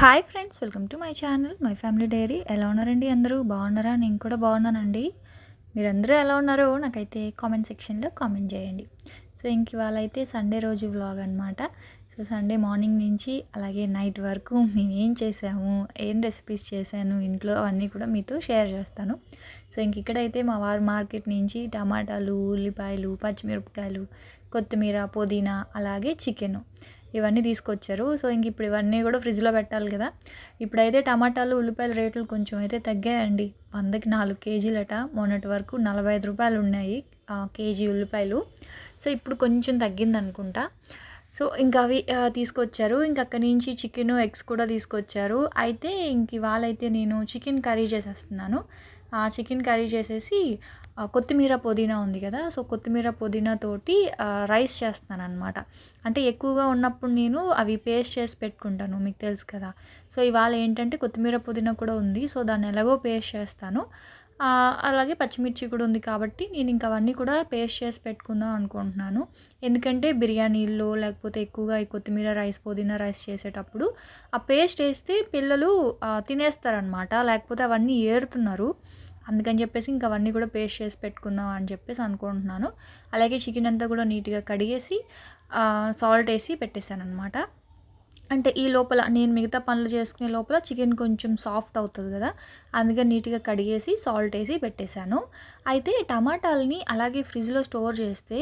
Hi friends welcome to my channel my family diary. ఎలా ఉన్నారండి అందరూ? బాగున్నారా? నేను కూడా బాగున్నానండి. మీరందరూ ఎలా ఉన్నారో నాకైతే కామెంట్ సెక్షన్లో కామెంట్ చేయండి. సో ఇంక ఇవాళ అయితే సండే రోజు వ్లాగ్ అనమాట సో సండే మార్నింగ్ నుంచి అలాగే నైట్ వరకు మేము ఏం చేసాము ఏం రెసిపీస్ చేశాను ఇంట్లో అవన్నీ కూడా మీతో షేర్ చేస్తాను. సో ఇంక ఇక్కడైతే మా వారు మార్కెట్ నుంచి టమాటాలు ఉల్లిపాయలు పచ్చిమిరపకాయలు కొత్తిమీర పుదీనా అలాగే చికెను. ఇవన్నీ తీసుకొచ్చారు. సో ఇంక ఇప్పుడు ఇవన్నీ కూడా ఫ్రిడ్జ్లో పెట్టాలి కదా. ఇప్పుడైతే టమాటాలు ఉల్లిపాయల రేట్లు కొంచెం అయితే తగ్గాయండి. వందకి నాలుగు కేజీలట. మొన్నటి వరకు నలభై ఐదు రూపాయలు ఉన్నాయి కేజీ ఉల్లిపాయలు. సో ఇప్పుడు కొంచెం తగ్గింది అనుకుంటా సో ఇంకా అవి తీసుకొచ్చారు. ఇంక అక్కడి నుంచి చికెన్ ఎగ్స్ కూడా తీసుకొచ్చారు. అయితే ఇంక ఇవాళ అయితే నేను చికెన్ కర్రీ చేసేస్తున్నాను. ఆ చికెన్ కర్రీ చేసేసి కొత్తిమీర పుదీనా ఉంది కదా సో కొత్తిమీర పుదీనా తోటి రైస్ చేస్తాను అనమాట అంటే ఎక్కువగా ఉన్నప్పుడు నేను అవి పేస్ట్ చేసి పెట్టుకుంటాను మీకు తెలుసు కదా. సో ఇవాళ ఏంటంటే కొత్తిమీర పుదీనా కూడా ఉంది సో దాన్ని ఎలాగో పేస్ట్ చేస్తాను. అలాగే పచ్చిమిర్చి కూడా ఉంది కాబట్టి నేను ఇంకా అవన్నీ కూడా పేస్ట్ చేసి పెట్టుకుందాం అనుకుంటున్నాను. ఎందుకంటే బిర్యానీల్లో లేకపోతే ఎక్కువగా ఈ కొత్తిమీర రైస్ పుదీనా రైస్ చేసేటప్పుడు ఆ పేస్ట్ వేస్తే పిల్లలు తినేస్తారనమాట లేకపోతే అవన్నీ ఏరుతున్నారు. అందుకని చెప్పేసి ఇంకా అవన్నీ కూడా పేస్ట్ చేసి పెట్టుకుందాం అని చెప్పేసి అనుకుంటున్నాను. అలాగే చికెన్ అంతా కూడా నీట్గా కడిగేసి సాల్ట్ వేసి పెట్టేశాను అనమాట అంటే ఈ లోపల నేను మిగతా పనులు చేసుకునే లోపల చికెన్ కొంచెం సాఫ్ట్ అవుతుంది కదా అందుకని నీట్గా కడిగేసి సాల్ట్ వేసి పెట్టేశాను. అయితే టమాటాలని అలాగే ఫ్రిడ్జ్లో స్టోర్ చేస్తే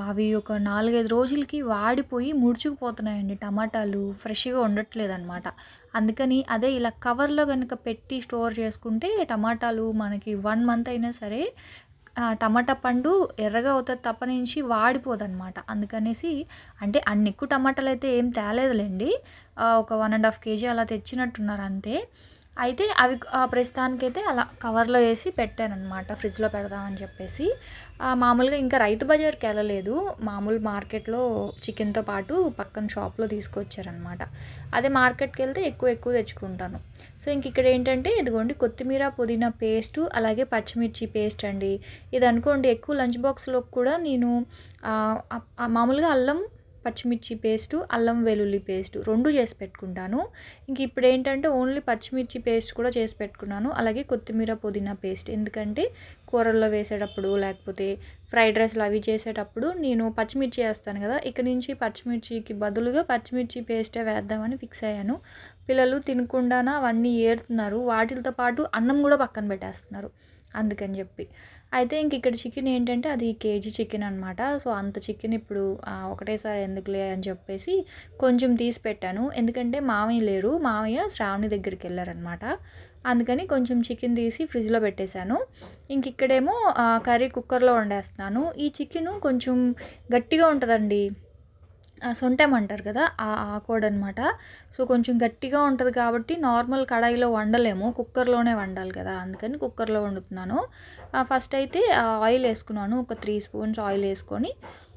అవి ఒక నాలుగైదు రోజులకి వాడిపోయి ముడుచుకుపోతున్నాయండి టమాటాలు ఫ్రెష్గా ఉండట్లేదు అనమాట అందుకని అదే ఇలా కవర్లో కనుక పెట్టి స్టోర్ చేసుకుంటే టమాటాలు మనకి వన్ మంత్ అయినా సరే టమాటా పండు ఎర్రగా అవుతుంది తప్ప నుంచి వాడిపోదు అనమాట అందుకనేసి అంటే అన్ని ఎక్కువ టమాటాలు అయితే ఏం తేలేదులేండి. ఒక వన్ అండ్ హాఫ్ కేజీ అలా తెచ్చినట్టున్నారు అంతే. అయితే అవి ఆ, ప్రస్తుతానికైతే అలా కవర్లో వేసి పెట్టాను అనమాట ఫ్రిడ్జ్లో పెడదామని చెప్పేసి. మామూలుగా ఇంకా రైతు బజార్కి వెళ్ళలేదు. మామూలు మార్కెట్లో చికెన్తో పాటు పక్కన షాప్లో తీసుకొచ్చారనమాట అదే మార్కెట్కి వెళ్తే ఎక్కువ ఎక్కువ తెచ్చుకుంటాను. సో ఇంక ఇక్కడ ఏంటంటే ఇదిగోండి కొత్తిమీర పుదీనా పేస్టు అలాగే పచ్చిమిర్చి పేస్ట్ అండి. ఇది అనుకోండి ఎక్కువ లంచ్ బాక్స్లో కూడా నేను మామూలుగా అల్లం పచ్చిమిర్చి పేస్టు అల్లం వెల్లుల్లి పేస్ట్ రెండు చేసి పెట్టుకుంటాను. ఇంక ఇప్పుడు ఏంటంటే ఓన్లీ పచ్చిమిర్చి పేస్ట్ కూడా చేసి పెట్టుకున్నాను. అలాగే కొత్తిమీర పుదీనా పేస్ట్. ఎందుకంటే కూరల్లో వేసేటప్పుడు లేకపోతే ఫ్రైడ్ రైస్లు అవి చేసేటప్పుడు నేను పచ్చిమిర్చి వేస్తాను కదా ఇక నుంచి పచ్చిమిర్చికి బదులుగా పచ్చిమిర్చి పేస్టే వేద్దామని ఫిక్స్ అయ్యాను. పిల్లలు తినకుండానా అవన్నీ ఏరుతున్నారు. వాటితో పాటు అన్నం కూడా పక్కన పెట్టేస్తున్నారు. అందుకని చెప్పి. అయితే ఇంక ఇక్కడ చికెన్ ఏంటంటే అది కేజీ చికెన్ అనమాట సో అంత చికెన్ ఇప్పుడు ఒకటేసారి ఎందుకులే అని చెప్పేసి కొంచెం తీసి పెట్టాను. ఎందుకంటే మామయ్య లేరు. మామయ్య శ్రావణి దగ్గరికి వెళ్ళారనమాట అందుకని కొంచెం చికెన్ తీసి ఫ్రిడ్జ్లో పెట్టేశాను. ఇంక ఇక్కడేమో కర్రీ కుక్కర్లో వండేస్తున్నాను. ఈ చికెన్ కొంచెం గట్టిగా ఉంటుందండి. సొంటెం అంటారు కదా ఆ ఆకోడ్ అనమాట సో కొంచెం గట్టిగా ఉంటుంది కాబట్టి నార్మల్ కడాయిలో వండలేము కుక్కర్లోనే వండాలి కదా అందుకని కుక్కర్లో వండుతున్నాను. ఫస్ట్ అయితే ఆయిల్ వేసుకున్నాను ఒక త్రీ స్పూన్స్ ఆయిల్ వేసుకొని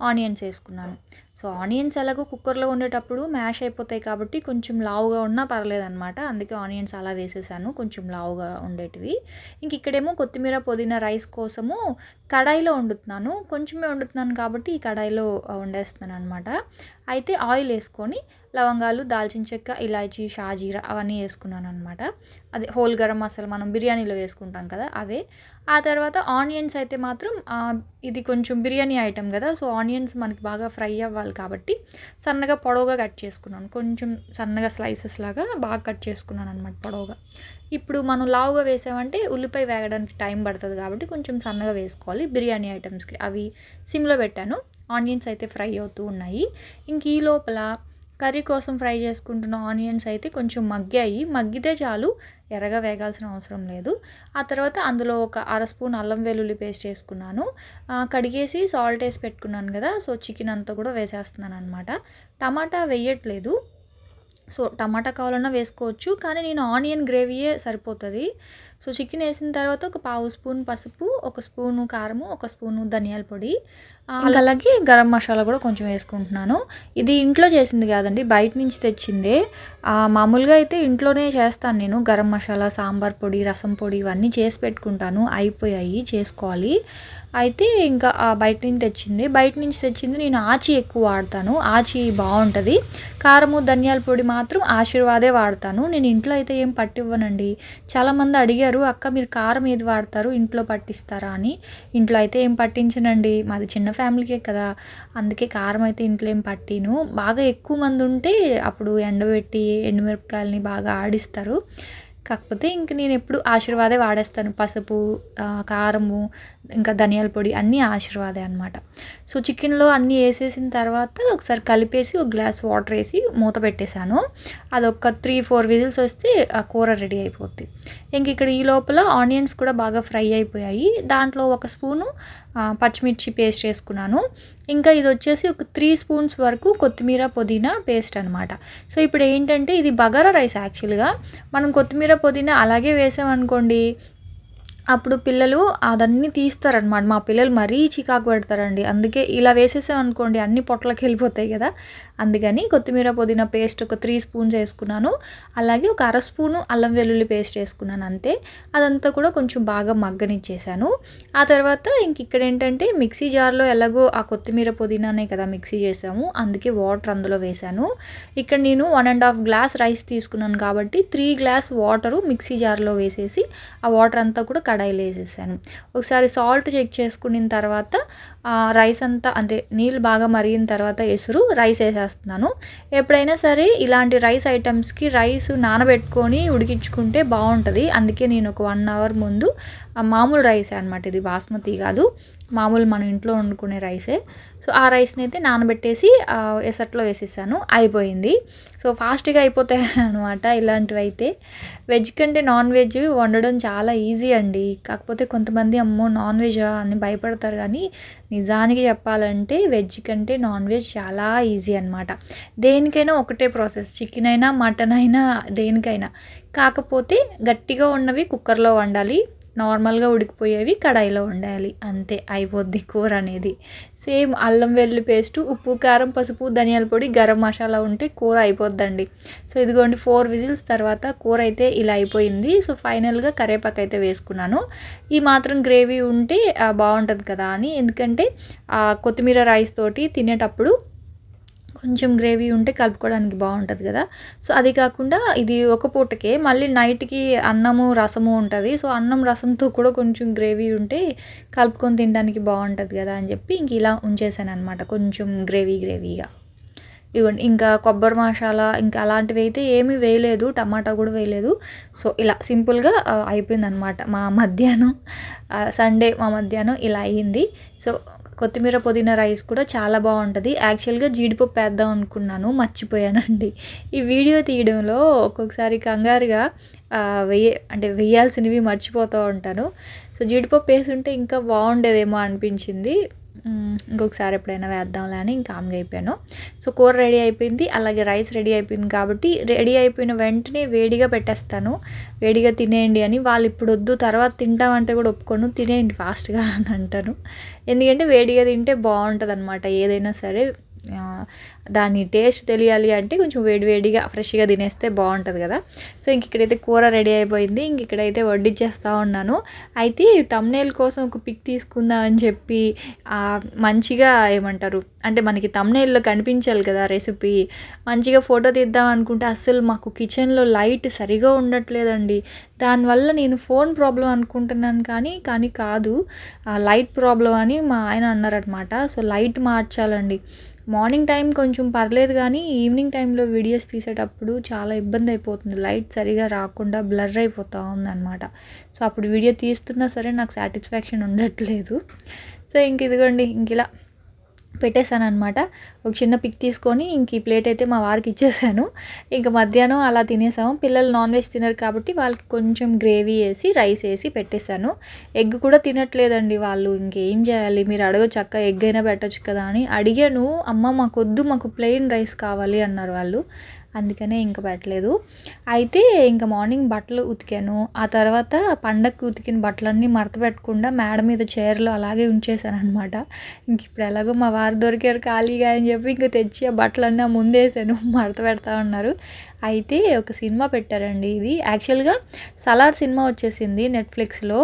ఆనియన్స్ వేసుకున్నాను. సో ఆనియన్స్ ఎలాగో కుక్కర్లో ఉండేటప్పుడు మ్యాష్ అయిపోతాయి కాబట్టి కొంచెం లావుగా ఉన్నా పర్లేదనమాట అందుకే ఆనియన్స్ అలా వేసేసాను కొంచెం లావుగా ఉండేటివి. ఇంక ఇక్కడేమో కొత్తిమీర పుదీనా రైస్ కోసము కడాయిలో వండుతున్నాను. కొంచెమే వండుతున్నాను కాబట్టి ఈ కడాయిలో వండేస్తున్నాను అనమాట అయితే ఆయిల్ వేసుకొని లవంగాలు దాల్చిన చెక్క ఇలాచీ షాజీరా అవన్నీ వేసుకున్నాను అనమాట అదే హోల్ గరం మసాలా మనం బిర్యానీలో వేసుకుంటాం కదా అవే. ఆ తర్వాత ఆనియన్స్ అయితే మాత్రం ఇది కొంచెం బిర్యానీ ఐటెం కదా సో ఆనియన్స్ మనకి బాగా ఫ్రై అవ్వాలి కాబట్టి సన్నగా పొడవుగా కట్ చేసుకున్నాను. కొంచెం సన్నగా స్లైసెస్ లాగా బాగా కట్ చేసుకున్నాను అనమాట పొడవుగా. ఇప్పుడు మనం లావుగా వేసామంటే ఉల్లిపాయ వేగడానికి టైం పడుతుంది కాబట్టి కొంచెం సన్నగా వేసుకోవాలి బిర్యానీ ఐటమ్స్కి. అవి సిమ్లో పెట్టాను. ఆనియన్స్ అయితే ఫ్రై అవుతూ ఉన్నాయి. ఇంక ఈ లోపల కర్రీ కోసం ఫ్రై చేసుకుంటున్న ఆనియన్స్ అయితే కొంచెం మగ్గాయి. మగ్గితే చాలు ఎర్రగా వేగాల్సిన అవసరం లేదు. ఆ తర్వాత అందులో ఒక అర స్పూన్ అల్లం వెల్లుల్లి పేస్ట్ వేసుకున్నాను. కడిగేసి సాల్ట్ వేసి పెట్టుకున్నాను కదా సో చికెన్ అంతా కూడా వేసేస్తున్నాను అనమాట టమాటా వేయట్లేదు. సో టమాటా కావాలన్నా వేసుకోవచ్చు కానీ నేను ఆనియన్ గ్రేవీయే సరిపోతుంది. సో చికెన్ వేసిన తర్వాత ఒక పావు స్పూన్ పసుపు ఒక స్పూను కారము ఒక స్పూను ధనియాల పొడి. అలాగే గరం మసాలా కూడా కొంచెం వేసుకుంటున్నాను. ఇది ఇంట్లో చేసింది కాదండి బయట నుంచి తెచ్చిందే. మామూలుగా అయితే ఇంట్లోనే చేస్తాను నేను. గరం మసాలా సాంబార్ పొడి రసం పొడి ఇవన్నీ చేసి పెట్టుకుంటాను. అయిపోయాయి చేసుకోవాలి. అయితే ఇంకా బయట నుంచి తెచ్చింది. బయట నుంచి తెచ్చింది నేను ఆచి ఎక్కువ వాడతాను. ఆచి బాగుంటుంది. కారము ధనియాల పొడి మాత్రం ఆశీర్వాదే వాడతాను. నేను ఇంట్లో అయితే ఏం పట్టివ్వనండి. చాలామంది అడిగారు అక్క మీరు కారం ఏది వాడతారు? ఇంట్లో పట్టిస్తారా అని. ఇంట్లో అయితే ఏం పట్టించనండి. మాది చిన్న ఫ్యామిలీకే కదా. అందుకే కారం అయితే ఇంట్లో ఏం పట్టిను. బాగా ఎక్కువ మంది ఉంటే అప్పుడు ఎండబెట్టి ఎండుమిరపకాయలని బాగా ఆడిస్తారు. కాకపోతే ఇంక నేను ఎప్పుడు ఆశీర్వాదే వాడేస్తాను. పసుపు కారము ఇంకా ధనియాల పొడి అన్నీ ఆశీర్వాదే అనమాట సో చికెన్లో అన్నీ వేసేసిన తర్వాత ఒకసారి కలిపేసి ఒక గ్లాస్ వాటర్ వేసి మూత పెట్టేశాను. అది ఒక త్రీ ఫోర్ విజిల్స్ వస్తే ఆ కూర రెడీ అయిపోద్ది. ఇంక ఇక్కడ ఈ లోపల ఆనియన్స్ కూడా బాగా ఫ్రై అయిపోయాయి. దాంట్లో ఒక స్పూను పచ్చిమిర్చి పేస్ట్ వేసుకున్నాను. ఇంకా ఇది వచ్చేసి ఒక త్రీ స్పూన్స్ వరకు కొత్తిమీర పుదీనా పేస్ట్ అనమాట సో ఇప్పుడు ఏంటంటే ఇది బగారా రైస్ యాక్చువల్గా. మనం కొత్తిమీర పుదీనా అలాగే వేసామనుకోండి అప్పుడు పిల్లలు అదన్నీ తీస్తారనమాట మా పిల్లలు మరీ చికాకు పెడతారండి. అందుకే ఇలా వేసేసాం అనుకోండి అన్ని పొట్లకి వెళ్ళిపోతాయి కదా. అందుకని కొత్తిమీర పుదీనా పేస్ట్ ఒక త్రీ స్పూన్స్ వేసుకున్నాను అలాగే ఒక అర స్పూను అల్లం వెల్లుల్లి పేస్ట్ వేసుకున్నాను అంతే. అదంతా కూడా కొంచెం బాగా మగ్గనిచ్చేసాను. ఆ తర్వాత ఇంక ఇక్కడ ఏంటంటే మిక్సీ జార్లో ఎలాగో ఆ కొత్తిమీర పుదీనానే కదా మిక్సీ చేసాము. అందుకే వాటర్ అందులో వేసాను. ఇక్కడ నేను one and half glass rice తీసుకున్నాను కాబట్టి త్రీ గ్లాస్ వాటరు మిక్సీ జార్లో వేసేసి ఆ వాటర్ అంతా కూడా కడాయిలో వేసేసాను. ఒకసారి సాల్ట్ చెక్ చేసుకున్న తర్వాత రైస్ అంతా అంటే నీళ్ళు బాగా మరిగిన తర్వాత ఎసురు రైస్ వేసాను. చేస్తున్నాను. ఎప్పుడైనా సరే ఇలాంటి రైస్ ఐటమ్స్కి రైస్ నానబెట్టుకొని ఉడికించుకుంటే బాగుంటుంది అందుకే నేను ఒక వన్ అవర్ ముందు మామూలు రైస్ అనమాట ఇది. బాస్మతి కాదు. మామూలు మన ఇంట్లో వండుకునే రైసే. సో ఆ రైస్ని అయితే నానబెట్టేసి ఎసట్లో వేసేసాను. అయిపోయింది. సో ఫాస్ట్గా అయిపోతాయి అనమాట ఇలాంటివి అయితే వెజ్ కంటే నాన్ వెజ్ వండడం చాలా ఈజీ అండి. కాకపోతే కొంతమంది అమ్మో నాన్ వెజ్ అని భయపడతారు కానీ నిజానికి చెప్పాలంటే వెజ్ కంటే నాన్ వెజ్ చాలా ఈజీ అనమాట దేనికైనా ఒకటే ప్రాసెస్. చికెన్ అయినా మటన్ అయినా దేనికైనా. కాకపోతే గట్టిగా ఉన్నవి కుక్కర్లో వండాలి. నార్మల్గా ఉడికిపోయేవి కడాయిలో ఉండాలి. అంతే అయిపోద్ది కూర అనేది. సేమ్ అల్లం వెల్లుల్లి పేస్ట్ ఉప్పు కారం పసుపు ధనియాల పొడి గరం మసాలా ఉంటే కూర అయిపోద్దండి. సో ఇదిగోండి ఫోర్ విజిల్స్ తర్వాత కూర అయితే ఇలా అయిపోయింది. సో ఫైనల్గా కరేపాకు అయితే వేసుకున్నాను. ఈ మాత్రం గ్రేవీ ఉంటే బాగుంటుంది కదా అని. ఎందుకంటే కొత్తిమీర రైస్ తోటి తినేటప్పుడు కొంచెం గ్రేవీ ఉంటే కలుపుకోవడానికి బాగుంటుంది కదా. సో అది కాకుండా ఇది ఒక పూటకే మళ్ళీ నైట్కి అన్నము రసము ఉంటుంది. సో అన్నం రసంతో కూడా కొంచెం గ్రేవీ ఉంటే కలుపుకొని తినడానికి బాగుంటుంది కదా అని చెప్పి ఇంక ఇలా ఉంచేసాను అనమాట కొంచెం గ్రేవీ గ్రేవీగా. ఇవ్వండి ఇంకా కొబ్బరి మసాలా ఇంకా అలాంటివి అయితే ఏమీ వేయలేదు టమాటా కూడా వేయలేదు. సో ఇలా సింపుల్గా అయిపోయింది అనమాట మా మధ్యాహ్నం. సండే మా మధ్యాహ్నం ఇలా అయ్యింది సో కొత్తిమీర పుదీనా రైస్ కూడా చాలా బాగుంటుంది. యాక్చువల్గా జీడిపప్పు వేద్దాం అనుకున్నాను మర్చిపోయానండి. ఈ వీడియో తీయడంలో ఒక్కొక్కసారి కంగారుగా ఆ, వెయ్య అంటే వేయాల్సినవి మర్చిపోతూ ఉంటాను. సో జీడిపప్పు వేసుంటే ఇంకా బాగుండేదేమో అనిపించింది. ఇంకొకసారి ఎప్పుడైనా వేద్దాంలే అని ఇంకా ఆమ్గా అయిపోయాను. సో కూర రెడీ అయిపోయింది. అలాగే రైస్ రెడీ అయిపోయింది కాబట్టి రెడీ అయిపోయిన వెంటనే వేడిగా పెట్టేస్తాను. వేడిగా తినేయండి అని వాళ్ళు ఇప్పుడు వద్దు తర్వాత తింటామంటే కూడా ఒప్పుకోను. తినేయండి ఫాస్ట్గా అని అంటాను. ఎందుకంటే వేడిగా తింటే బాగుంటుంది అనమాట ఏదైనా సరే దాని టేస్ట్ తెలియాలి అంటే కొంచెం వేడివేడిగా ఫ్రెష్గా తినేస్తే బాగుంటుంది కదా. సో ఇంక ఇక్కడైతే కూర రెడీ అయిపోయింది. ఇంక ఇక్కడైతే వడ్డించేస్తూ ఉన్నాను. అయితే తమ్నేల్ కోసం ఒక పిక్ తీసుకుందాం అని చెప్పి మంచిగా ఏమంటారు అంటే మనకి తమ్నేల్లో కనిపించాలి కదా రెసిపీ మంచిగా ఫోటో తీద్దాం అనుకుంటే అస్సలు మాకు కిచెన్లో లైట్ సరిగా ఉండట్లేదండి. దానివల్ల నేను ఫోన్ ప్రాబ్లం అనుకుంటున్నాను కానీ కానీ కాదు. ఆ లైట్ ప్రాబ్లం అని మా ఆయన అన్నారనమాట సో లైట్ మార్చాలండి. మార్నింగ్ టైం కొంచెం పర్లేదు కానీ ఈవినింగ్ టైంలో వీడియోస్ తీసేటప్పుడు చాలా ఇబ్బంది అయిపోతుంది. లైట్ సరిగా రాకుండా బ్లర్ అయిపోతూ ఉందన్నమాట. సో అప్పుడు వీడియో తీస్తున్నా సరే నాకు సాటిస్ఫాక్షన్ ఉండట్లేదు. సో ఇంక ఇదిగోండి ఇంక ఇలా పెట్టేశాను అనమాట ఒక చిన్న పిక్ తీసుకొని ఇంక ఈ ప్లేట్ అయితే మా వారికి ఇచ్చేసాను. ఇంకా మధ్యాహ్నం అలా తినేసాము. పిల్లలు నాన్ వెజ్ తినరు కాబట్టి వాళ్ళకి కొంచెం గ్రేవీ వేసి రైస్ వేసి పెట్టేశాను. ఎగ్ కూడా తినట్లేదండి వాళ్ళు. ఇంకేం చేయాలి? మీరు అడగచ్చు అక్క ఎగ్ అయినా పెట్టచ్చు కదా అని అడిగాను. అమ్మ మాకొద్దు మాకు ప్లెయిన్ రైస్ కావాలి అన్నారు వాళ్ళు. అందుకనే ఇంకా పెట్టలేదు. అయితే ఇంకా మార్నింగ్ బట్టలు ఉతికాను. ఆ తర్వాత పండగకి ఉతికిన బట్టలన్నీ మడత పెట్టకుండా మేడ మీద చైర్లో అలాగే ఉంచేసాను అనమాట ఇంక ఇప్పుడు ఎలాగో మా వారు దొరికారు ఖాళీగా అని చెప్పి ఇంకా తెచ్చి ఆ బట్టలన్నీ ముందేసాను. మడత పెడతా ఉన్నారు. అయితే ఒక సినిమా పెట్టారండి ఇది. యాక్చువల్గా సలార్ సినిమా వచ్చేసింది నెట్ఫ్లిక్స్లో.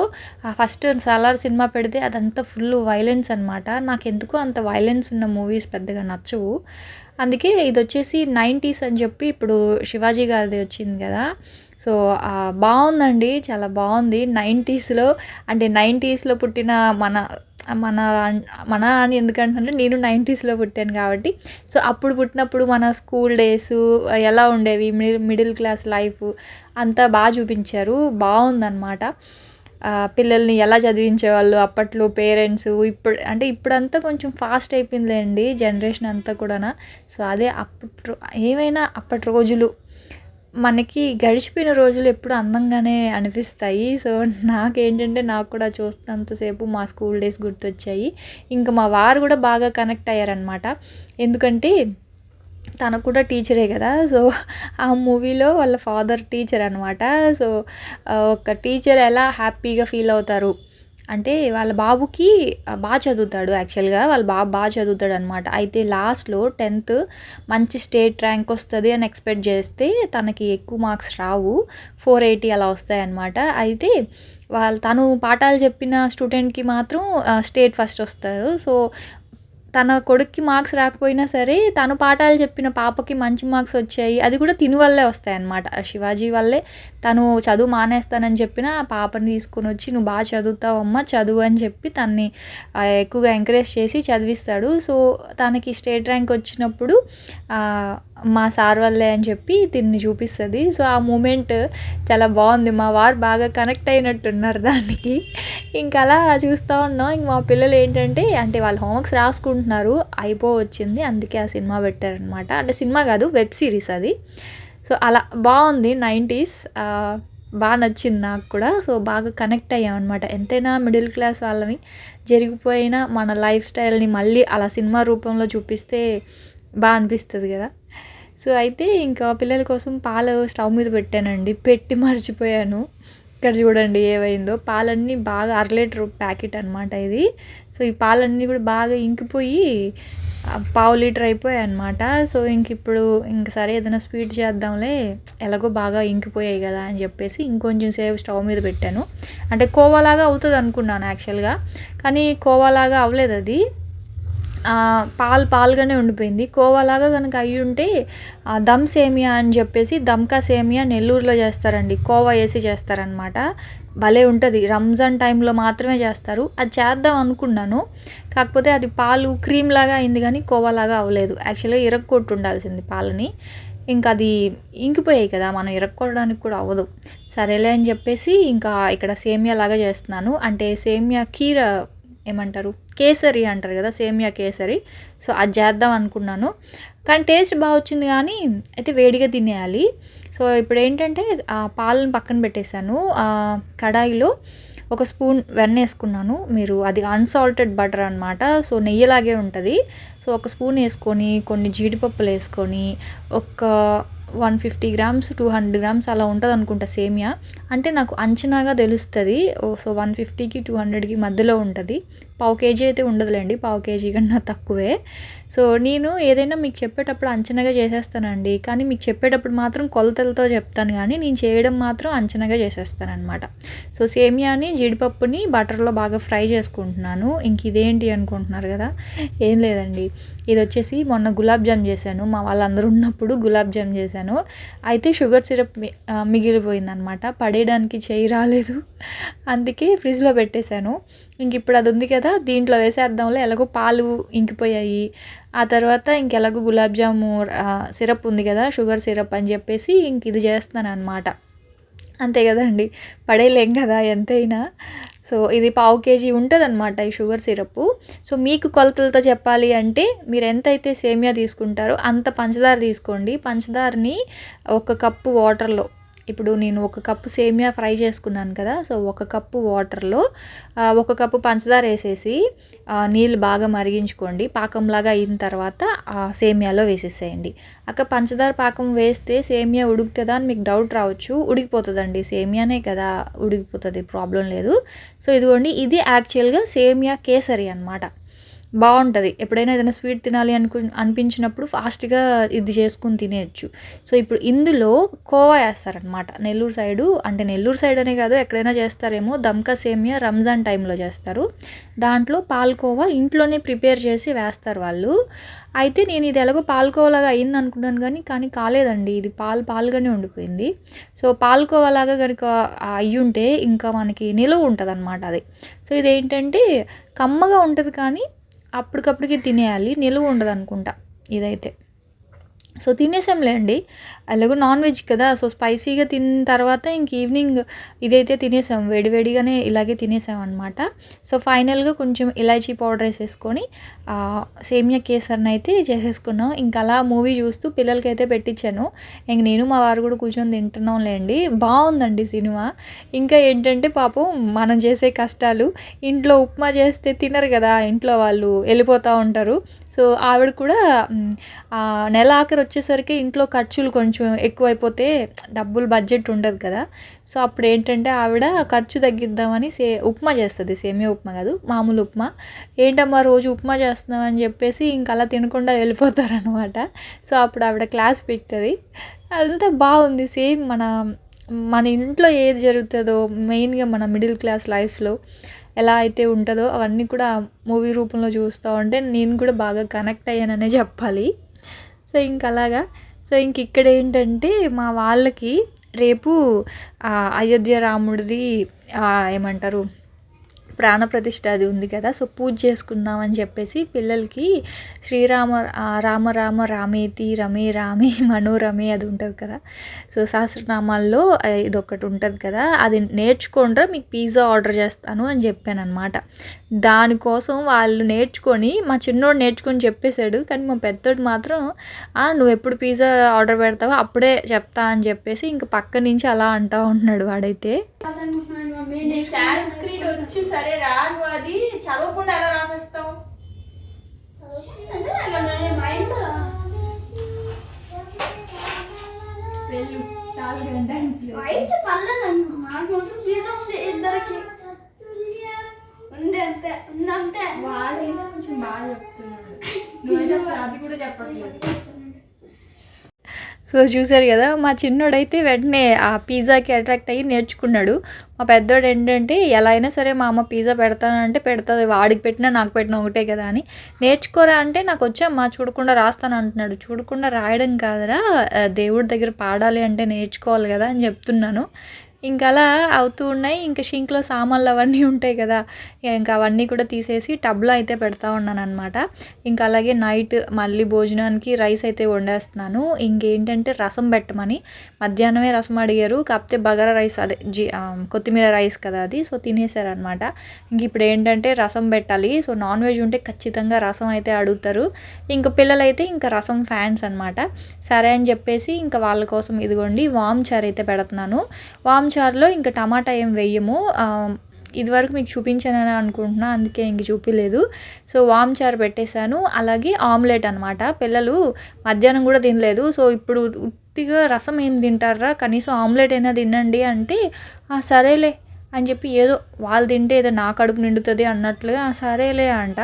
ఫస్ట్ సలార్ సినిమా పెడితే అదంతా ఫుల్ వైలెన్స్ అనమాట నాకు ఎందుకో అంత వైలెన్స్ ఉన్న మూవీస్ పెద్దగా నచ్చవు. అందుకే ఇది వచ్చేసి నైంటీస్ అని చెప్పి ఇప్పుడు శివాజీ గారిది వచ్చింది కదా. సో బాగుందండి చాలా బాగుంది. నైంటీస్లో అంటే నైంటీస్లో పుట్టిన మన మన మన అని ఎందుకంటే నేను నైంటీస్లో పుట్టాను కాబట్టి. సో అప్పుడు పుట్టినప్పుడు మన స్కూల్ డేస్ ఎలా ఉండేవి మిడిల్ మిడిల్ క్లాస్ లైఫ్ అంతా బాగా చూపించారు. బాగుందన్నమాట. పిల్లల్ని ఎలా చదివించేవాళ్ళు అప్పట్లో పేరెంట్స్ ఇప్పుడు అంటే ఇప్పుడంతా కొంచెం ఫాస్ట్ అయిపోయిందిలేండి జనరేషన్ అంతా కూడా సో అదే అప్పటి ఏమైనా అప్పటి రోజులు మనకి గడిచిపోయిన రోజులు ఎప్పుడు అందంగానే అనిపిస్తాయి. సో నాకేంటంటే నాకు కూడా చూస్తున్నంతసేపు మా స్కూల్ డేస్ గుర్తొచ్చాయి. ఇంకా మా వారు కూడా బాగా కనెక్ట్ అయ్యారనమాట ఎందుకంటే తను కూడా టీచరే కదా. సో ఆ మూవీలో వాళ్ళ ఫాదర్ టీచర్ అనమాట సో ఒక టీచర్ ఎలా హ్యాపీగా ఫీల్ అవుతారు? అంటే వాళ్ళ బాబుకి బాగా చదువుతాడు యాక్చువల్గా. వాళ్ళ బాబు బాగా చదువుతాడు అనమాట అయితే లాస్ట్లో టెన్త్ మంచి స్టేట్ ర్యాంక్ వస్తుంది అని ఎక్స్పెక్ట్ చేస్తే తనకి ఎక్కువ మార్క్స్ రావు. ఫోర్ ఎయిటీ అలా వస్తాయన్నమాట అయితే వాళ్ళు తను పాఠాలు చెప్పిన స్టూడెంట్కి మాత్రం స్టేట్ ఫస్ట్ వస్తారు. సో తన కొడుక్కి మార్క్స్ రాకపోయినా సరే తను పాఠాలు చెప్పిన పాపకి మంచి మార్క్స్ వచ్చాయి. అది కూడా తిని వల్లే వస్తాయి అన్నమాట శివాజీ వల్లే తను చదువు మానేస్తానని చెప్పిన ఆ పాపని తీసుకొని వచ్చి నువ్వు బాగా చదువుతావు అమ్మ చదువు అని చెప్పి తన్ని ఎక్కువగా ఎంకరేజ్ చేసి చదివిస్తాడు. సో తనకి స్టేట్ ర్యాంక్ వచ్చినప్పుడు మా సార్ వల్లే అని చెప్పి దీన్ని చూపిస్తుంది. సో ఆ మూమెంట్ చాలా బాగుంది. మా వారు బాగా కనెక్ట్ అయినట్టున్నారు దానికి. ఇంకా అలా చూస్తూ ఉన్నాం. ఇంక మా పిల్లలు ఏంటంటే అంటే వాళ్ళు హోంవర్క్స్ అనుకుంటున్నారు అయిపో వచ్చింది అందుకే ఆ సినిమా పెట్టారనమాట. అంటే సినిమా కాదు వెబ్ సిరీస్ అది. సో అలా బాగుంది నైంటీస్. బాగా నచ్చింది నాకు కూడా. సో బాగా కనెక్ట్ అయ్యామన్నమాట అనమాట ఎంతైనా మిడిల్ క్లాస్ వాళ్ళని జరిగిపోయిన మన లైఫ్ స్టైల్ని మళ్ళీ అలా సినిమా రూపంలో చూపిస్తే బాగా అనిపిస్తుంది కదా. సో అయితే ఇంకా పిల్లల కోసం పాలు స్టవ్ మీద పెట్టానండి. పెట్టి మర్చిపోయాను. ఇక్కడ చూడండి ఏమైందో. పాలన్నీ బాగా అర లీటర్ ప్యాకెట్ అనమాట ఇది. సో ఈ పాలన్నీ కూడా బాగా ఇంకిపోయి పావు లీటర్ అయిపోయాయి అనమాట సో ఇంక ఇప్పుడు ఇంక సరే ఏదైనా స్వీట్ చేద్దాంలే ఎలాగో బాగా ఇంకిపోయాయి కదా అని చెప్పేసి ఇంకొంచెం సేపు స్టవ్ మీద పెట్టాను. అంటే కోవాలాగా అవుతుంది అనుకున్నాను యాక్చువల్గా. కానీ కోవాలాగా అవ్వలేదు అది. పాలు పాలుగానే ఉండిపోయింది. కోవాలాగా కనుక అయ్యి ఉంటే దమ్ సేమియా అని చెప్పేసి దమ్కా సేమియా నెల్లూరులో చేస్తారండి. కోవా వేసి చేస్తారనమాట భలే ఉంటుంది. రంజాన్ టైంలో మాత్రమే చేస్తారు. అది చేద్దాం అనుకున్నాను. కాకపోతే అది పాలు క్రీమ్ లాగా అయింది కానీ కోవాలాగా అవ్వలేదు. యాక్చువల్గా ఇరక్కొట్టు ఉండాల్సింది పాలని. ఇంకా అది ఇంకిపోయాయి కదా మనం ఇరక్కొట్టడానికి కూడా అవ్వదు. సరేలే అని చెప్పేసి ఇంకా ఇక్కడ సేమియా లాగా చేస్తున్నాను. అంటే సేమియా కీర ఏమంటారు? కేసరి అంటారు కదా సేమియా కేసరి. సో అది చేద్దాం అనుకున్నాను. కానీ టేస్ట్ బాగా వచ్చింది కానీ అయితే వేడిగా తినేయాలి. సో ఇప్పుడు ఏంటంటే ఆ పాలను పక్కన పెట్టేశాను. కడాయిలో ఒక స్పూన్ వెన్న వేసుకున్నాను. మీరు అది అన్సాల్టెడ్ బటర్ అనమాట సో నెయ్యిలాగే ఉంటుంది. సో ఒక స్పూన్ వేసుకొని కొన్ని జీడిపప్పులు వేసుకొని ఒక one fifty grams two hundred grams అలా ఉంటుంది అనుకుంటా సేమియా. అంటే నాకు అంచనాగా తెలుస్తుంది. సో వన్ ఫిఫ్టీకి టూ హండ్రెడ్కి మధ్యలో ఉంటుంది. పావు కేజీ అయితే ఉండదులేండి పావు కేజీ కన్నా తక్కువే. సో నేను ఏదైనా మీకు చెప్పేటప్పుడు అంచనాగా చేసేస్తానండి. కానీ మీకు చెప్పేటప్పుడు మాత్రం కొలతలతో చెప్తాను కానీ నేను చేయడం మాత్రం అంచనాగా చేసేస్తానమాట సో సేమియాని జీడిపప్పుని బటర్లో బాగా ఫ్రై చేసుకుంటున్నాను. ఇంక ఇదేంటి అనుకుంటున్నారు కదా? ఏం లేదండి. ఇది వచ్చేసి మొన్న గులాబ్ జామ్ చేశాను. మా వాళ్ళందరూ ఉన్నప్పుడు గులాబ్ జామ్ చేశాను. అయితే షుగర్ సిరప్ మిగిలిపోయిందనమాట పడేయడానికి చేయి రాలేదు. అందుకే ఫ్రిడ్జ్లో పెట్టేశాను. ఇంక ఇప్పుడు అది ఉంది కదా దీంట్లో వేసేద్దాంలో. ఎలాగో పాలు ఇంకిపోయాయి. ఆ తర్వాత ఇంకెలాగో గులాబ్ జాము సిరప్ ఉంది కదా షుగర్ సిరప్ అని చెప్పేసి ఇంక ఇది చేస్తున్నాను అనమాట అంతే కదండి. పడేయలేం కదా ఎంతైనా. సో ఇది పావు కేజీ ఉంటుంది అనమాట ఈ షుగర్ సిరప్ సో మీకు కొలతలతో చెప్పాలి అంటే మీరు ఎంతైతే సేమియా తీసుకుంటారో అంత పంచదార తీసుకోండి. పంచదారని ఒక కప్పు వాటర్లో ఇప్పుడు నేను ఒక కప్పు సేమియా ఫ్రై చేసుకున్నాను కదా సో ఒక కప్పు వాటర్లో ఒక కప్పు పంచదార వేసేసి నీళ్ళు బాగా మరిగించుకోండి. పాకంలాగా అయిన తర్వాత ఆ సేమియాలో వేసేసేయండి. అక్క పంచదార పాకం వేస్తే సేమియా ఉడుకుతుందా అని మీకు డౌట్ రావచ్చు. ఉడికిపోతుందండి. సేమియానే కదా ఉడికిపోతుంది. ప్రాబ్లం లేదు. సో ఇదిగోండి ఇది యాక్చువల్గా సేమియా కేసరి అనమాట బాగుంటుంది. ఎప్పుడైనా ఏదైనా స్వీట్ తినాలి అనుకు అనిపించినప్పుడు ఫాస్ట్గా ఇది చేసుకుని తినేయచ్చు. సో ఇప్పుడు ఇందులో కోవా వేస్తారనమాట నెల్లూరు సైడు అంటే నెల్లూరు సైడ్ అనే కాదు ఎక్కడైనా చేస్తారేమో దమ్కా సేమియా రంజాన్ టైంలో చేస్తారు. దాంట్లో పాల్కోవా ఇంట్లోనే ప్రిపేర్ చేసి వేస్తారు వాళ్ళు. అయితే నేను ఇది ఎలాగో పాల్కోవాలాగా అయింది అనుకున్నాను కానీ కానీ కాలేదండి. ఇది పాలు పాలుగానే ఉండిపోయింది. సో పాల్కోవాలాగా కనుక అయ్యుంటే ఇంకా మనకి నిలువ ఉంటుంది అనమాట అది. సో ఇదేంటంటే కమ్మగా ఉంటుంది కానీ అప్పటికప్పటికి తినేయాలి నిలువ ఉండదు అనుకుంటా ఇదైతే. సో తినేసాంలేండి. అలాగే నాన్ వెజ్ కదా సో స్పైసీగా తిన్న తర్వాత ఇంక ఈవినింగ్ ఇదైతే తినేసాం వేడివేడిగానే ఇలాగే తినేసాం అనమాట సో ఫైనల్గా కొంచెం ఇలాచీ పౌడర్ వేసేసుకొని సేమియా కేసర్ని అయితే చేసేసుకున్నాం. ఇంకా అలా మూవీ చూస్తూ పిల్లలకైతే పెట్టించాను. ఇంక నేను మా వారు కూడా కూర్చొని తింటున్నాం లేండి బాగుందండి సినిమా. ఇంకా ఏంటంటే పాపం మనం చేసే కష్టాలు ఇంట్లో ఉప్మా చేస్తే తినరు కదా ఇంట్లో వాళ్ళు వెళ్ళిపోతూ ఉంటారు. సో ఆవిడ కూడా నెల ఆఖరి వచ్చేసరికి ఇంట్లో ఖర్చులు కొంచెం ఎక్కువైపోతే డబ్బులు బడ్జెట్ ఉండదు కదా. సో అప్పుడు ఏంటంటే ఆవిడ ఖర్చు తగ్గిద్దామని సే ఉప్మా చేస్తుంది. సేమియా ఉప్మా కాదు మామూలు ఉప్మా. ఏంటమ్మా రోజు ఉప్మా చేస్తున్నాం అని చెప్పేసి ఇంకా అలా తినకుండా వెళ్ళిపోతారనమాట సో అప్పుడు ఆవిడ క్లాస్ పీకుతుంది అదంతా బాగుంది. సేమ్ మన మన ఇంట్లో ఏది జరుగుతుందో మెయిన్గా మన మిడిల్ క్లాస్ లైఫ్లో ఎలా అయితే ఉంటుందో అవన్నీ కూడా మూవీ రూపంలో చూస్తూ ఉంటే నేను కూడా బాగా కనెక్ట్ అయ్యాననే చెప్పాలి. సో ఇంక అలాగా సో ఇంక ఇక్కడ ఏంటంటే మా వాళ్ళకి రేపు అయోధ్య రాముడిది ఏమంటారు ప్రాణప్రతిష్ఠ అది ఉంది కదా సో పూజ చేసుకుందామని చెప్పేసి పిల్లలకి శ్రీరామ రామ రామ రామేతి రమే రామే మనోరమే అది ఉంటుంది కదా. సో సహస్రనామాల్లో ఇదొకటి ఉంటుంది కదా. అది నేర్చుకోండ్రా మీకు పిజ్జా ఆర్డర్ చేస్తాను అని చెప్పాను అనమాట దానికోసం వాళ్ళు నేర్చుకొని మా చిన్నోడు నేర్చుకొని చెప్పేశాడు కానీ మా పెద్దోడు మాత్రం నువ్వు ఎప్పుడు పిజ్జా ఆర్డర్ పెడతావో అప్పుడే చెప్తా అని చెప్పేసి ఇంక పక్క నుంచి అలా అంటా ఉంటున్నాడు వాడైతే. వచ్చి సరే రా నువ్వు అది చదవకుండా ఎలా రాసేస్తావు? వెళ్ళు చాలు ఉంది అంతే వాడైనా కొంచెం బాగా చెప్తున్నాడు. అది కూడా చెప్పట్లేదు. సో చూశారు కదా మా చిన్నోడైతే వెంటనే ఆ పిజ్జాకి అట్రాక్ట్ అయ్యి నేర్చుకున్నాడు. మా పెద్దోడు ఏంటంటే ఎలా అయినా సరే మా అమ్మ పిజ్జా పెడతానంటే పెడుతుంది వాడికి పెట్టినా నాకు పెట్టినా ఒకటే కదా అని. నేర్చుకోరా అంటే నాకు వచ్చామ్మా చూడకుండా రాస్తాను అంటున్నాడు. చూడకుండా రాయడం కాదురా దేవుడి దగ్గర పాడాలి అంటే నేర్చుకోవాలి కదా అని చెప్తున్నాను. ఇంకా అలా అవుతూ ఉన్నాయి. ఇంకా షింక్లో సామాన్లు అవన్నీ ఉంటాయి కదా. ఇంకా అవన్నీ కూడా తీసేసి టబ్లో అయితే పెడతా ఉన్నాను అనమాట ఇంకా అలాగే నైట్ మళ్ళీ భోజనానికి రైస్ అయితే వండేస్తున్నాను. ఇంకేంటంటే రసం పెట్టమని. మధ్యాహ్నమే రసం అడిగారు. కాకపోతే బగారా రైస్ అదే జీ కొత్తిమీర రైస్ కదా అది. సో తినేసారనమాట ఇంక ఇప్పుడు ఏంటంటే రసం పెట్టాలి. సో నాన్ వెజ్ ఉంటే ఖచ్చితంగా రసం అయితే అడుగుతారు. ఇంకా పిల్లలైతే ఇంకా రసం ఫ్యాన్స్ అనమాట సరే అని చెప్పేసి ఇంకా వాళ్ళ కోసం ఇదిగోండి. వామ్ చారు అయితే పెడుతున్నాను. వామ్ చారులో ఇంకా టమాటా ఏం వేయము ఇదివరకు మీకు చూపించానని అనుకుంటున్నా అందుకే ఇంక చూపించలేదు సో వామ్ చారు పెట్టేశాను. అలాగే ఆమ్లెట్ అనమాట పిల్లలు మధ్యాహ్నం కూడా తినలేదు. సో ఇప్పుడు ఉత్తిగా రసం ఏం తింటారా? కనీసం ఆమ్లెట్ అయినా తినండి అంటే సరేలే. అని చెప్పి ఏదో వాళ్ళు తింటే ఏదో నా కడుపు నిండుతుంది అన్నట్లుగా సరేలే అంట.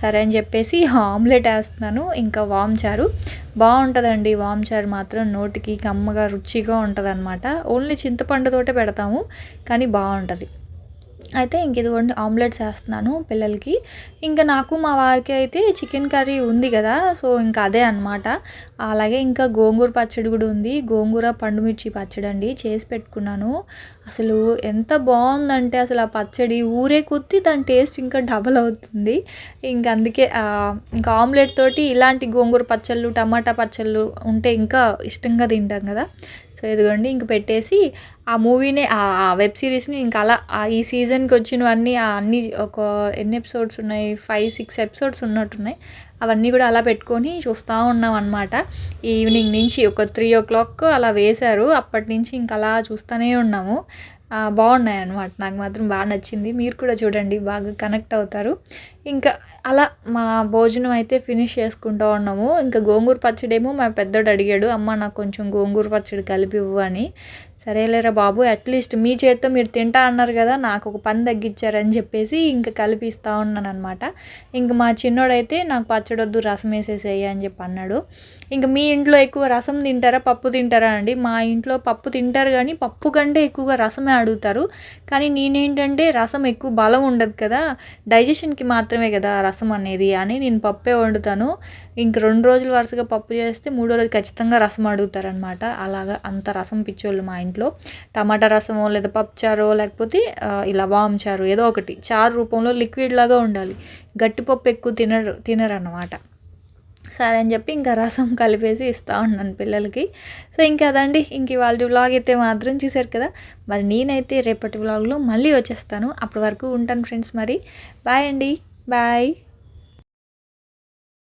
సరే అని చెప్పేసి ఆమ్లెట్ వేస్తున్నాను. ఇంకా వామ్ చారు. బాగుంటుందండి వామ్చారు మాత్రం నోటికి కమ్మగా రుచిగా ఉంటుంది అనమాట ఓన్లీ చింతపండుతోటే పెడతాము కానీ బాగుంటుంది. అయితే ఇంక ఇదిగోండి ఆమ్లెట్స్ వేస్తున్నాను పిల్లలకి. ఇంకా నాకు మా వారికి అయితే చికెన్ కర్రీ ఉంది కదా సో ఇంకా అదే అనమాట అలాగే ఇంకా గోంగూర పచ్చడి కూడా ఉంది. గోంగూర పండుమిర్చి పచ్చడి అండి చేసి పెట్టుకున్నాను. అసలు ఎంత బాగుందంటే అసలు ఆ పచ్చడి ఊరే కొద్దీ దాని టేస్ట్ ఇంకా డబల్ అవుతుంది. ఇంకా అందుకే ఇంకా ఆమ్లెట్ తోటి ఇలాంటి గోంగూర పచ్చళ్ళు టమాటా పచ్చళ్ళు ఉంటే ఇంకా ఇష్టంగా తింటాం కదా. సో ఇదిగోండి ఇంక పెట్టేసి ఆ మూవీనే ఆ వెబ్ సిరీస్ని ఇంకా అలా ఆ ఈ సీజన్కి వచ్చినవన్నీ ఆ అన్ని ఒక ఎన్ని ఎపిసోడ్స్ ఉన్నాయి? ఫైవ్ సిక్స్ ఎపిసోడ్స్ ఉన్నట్టున్నాయి. అవన్నీ కూడా అలా పెట్టుకొని చూస్తూ ఉన్నాం అనమాట ఈవినింగ్ నుంచి ఒక త్రీ ఓ క్లాక్ అలా వేశారు. అప్పటి నుంచి ఇంకా అలా చూస్తూనే ఉన్నాము. బాగున్నాయి అనమాట నాకు మాత్రం బాగా నచ్చింది. మీరు కూడా చూడండి బాగా కనెక్ట్ అవుతారు. ఇంకా అలా మా భోజనం అయితే ఫినిష్ చేసుకుంటూ ఉన్నాము. ఇంకా గోంగూర పచ్చడి ఏమో మా పెద్దోడు అడిగాడు అమ్మ నాకు కొంచెం గోంగూర పచ్చడి కలిపి ఇవ్వు అని. సరేలేరా బాబు అట్లీస్ట్ మీ చేత్తో మీరు తింటా అన్నారు కదా నాకు ఒక పని తగ్గించారని చెప్పేసి ఇంకా కలిపి ఇస్తూ ఉన్నాను అనమాట ఇంకా మా చిన్నోడైతే నాకు పచ్చడి వద్దు రసం వేసేసేయి అని చెప్పి అన్నాడు. ఇంకా మీ ఇంట్లో ఎక్కువ రసం తింటారా పప్పు తింటారా అండి? మా ఇంట్లో పప్పు తింటారు కానీ పప్పు కంటే ఎక్కువగా రసమే అడుగుతారు. కానీ నేనేంటంటే రసం ఎక్కువ బలం ఉండదు కదా డైజెషన్కి మాత్రమే కదా రసం అనేది అని నేను పప్పే వండుతాను. ఇంక రెండు రోజులు వరుసగా పప్పు చేస్తే మూడో రోజు ఖచ్చితంగా రసం అడుగుతారనమాట. అలాగా అంత రసం పిచ్చోళ్ళు మా ఇంట్లో. టమాటా రసమో లేదా పప్పు చారో లేకపోతే ఇలా వామ్ చారు ఏదో ఒకటి చారు రూపంలో లిక్విడ్ లాగా ఉండాలి. గట్టిపప్పు ఎక్కువ తినరు తినరన్నమాట సరే అని చెప్పి ఇంకా రసం కలిపేసి ఇస్తూ ఉన్నాను పిల్లలకి. సో ఇంకా అదండి. ఇంక వాళ్ళ వ్లాగ్ అయితే మాత్రం చూశారు కదా? మరి నేనైతే రేపటి వ్లాగ్లో మళ్ళీ వచ్చేస్తాను. అప్పటి వరకు ఉంటాను ఫ్రెండ్స్ మరి. బాయ్ అండి. బాయ్.